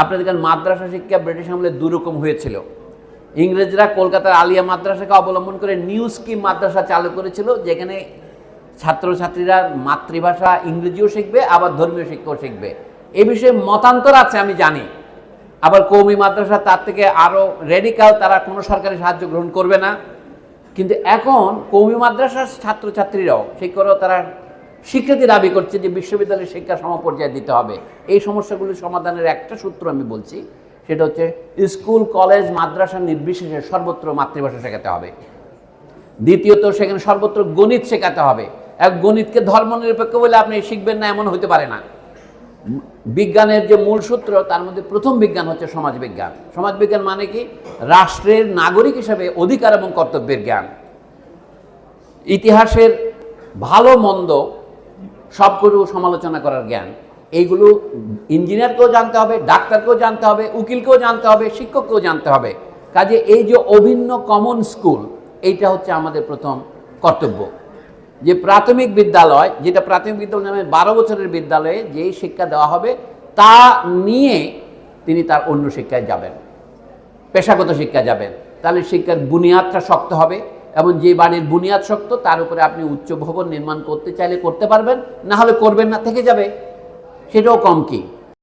আপনাদের দেখেন মাদ্রাসা শিক্ষা ব্রিটিশ আমলে দুরকম হয়েছিল। ইংরেজরা কলকাতার আলিয়া মাদ্রাসাকে অবলম্বন করে নিউ স্কিম মাদ্রাসা চালু করেছিল, যেখানে ছাত্রছাত্রীরা মাতৃভাষা ইংরেজিও শিখবে, আবার ধর্মীয় শিক্ষাও শিখবে। এ বিষয়ে মতান্তর আছে, আমি জানি। আবার কৌমি মাদ্রাসা তার থেকে আরও রেডিকাল তারা কোনো সরকারি সাহায্য গ্রহণ করবে না। কিন্তু এখন কৌমি মাদ্রাসার ছাত্রছাত্রীরাও, শিক্ষকরাও তারা স্বীকৃতি দাবি করছে যে বিশ্ববিদ্যালয়ের শিক্ষা সমপর্যায়ে দিতে হবে। এই সমস্যাগুলি সমাধানের একটা সূত্র আমি বলছি, সেটা হচ্ছে স্কুল, কলেজ, মাদ্রাসা নির্বিশেষে সর্বত্র মাতৃভাষা শেখাতে হবে। দ্বিতীয়ত, সেখানে সর্বত্র গণিত শেখাতে হবে। এক গণিতকে ধর্মনিরপেক্ষ বলে আপনি শিখবেন না, এমন হতে পারে না। বিজ্ঞানের যে মূল সূত্র, তার মধ্যে প্রথম বিজ্ঞান হচ্ছে সমাজবিজ্ঞান। সমাজবিজ্ঞান মানে কি? রাষ্ট্রের নাগরিক হিসেবে অধিকার এবং কর্তব্যের জ্ঞান। ইতিহাসের ভালো, মন্দ সবগুলো সমালোচনা করার জ্ঞান। এইগুলো ইঞ্জিনিয়ারকেও জানতে হবে, ডাক্তারকেও জানতে হবে, উকিলকেও জানতে হবে, শিক্ষককেও জানতে হবে। কাজে এই যে অভিন্ন কমন স্কুল এইটা হচ্ছে আমাদের প্রথম কর্তব্য। যে প্রাথমিক বিদ্যালয়, যেটা প্রাথমিক বিদ্যালয় নামে বারো বছরের বিদ্যালয়ে যেই শিক্ষা দেওয়া হবে, তা নিয়ে তিনি তার অন্য শিক্ষায় যাবেন। পেশাগত শিক্ষা যাবেন। তাহলে শিক্ষার বুনিয়াদটা শক্ত হবে। এবং যে বাড়ির বুনিয়াদ শক্ত, তার উপরে আপনি উচ্চ ভবন নির্মাণ করতে চাইলে করতে পারবেন, না হলে করবেন না, থেকে যাবে। সেটাও কম কি?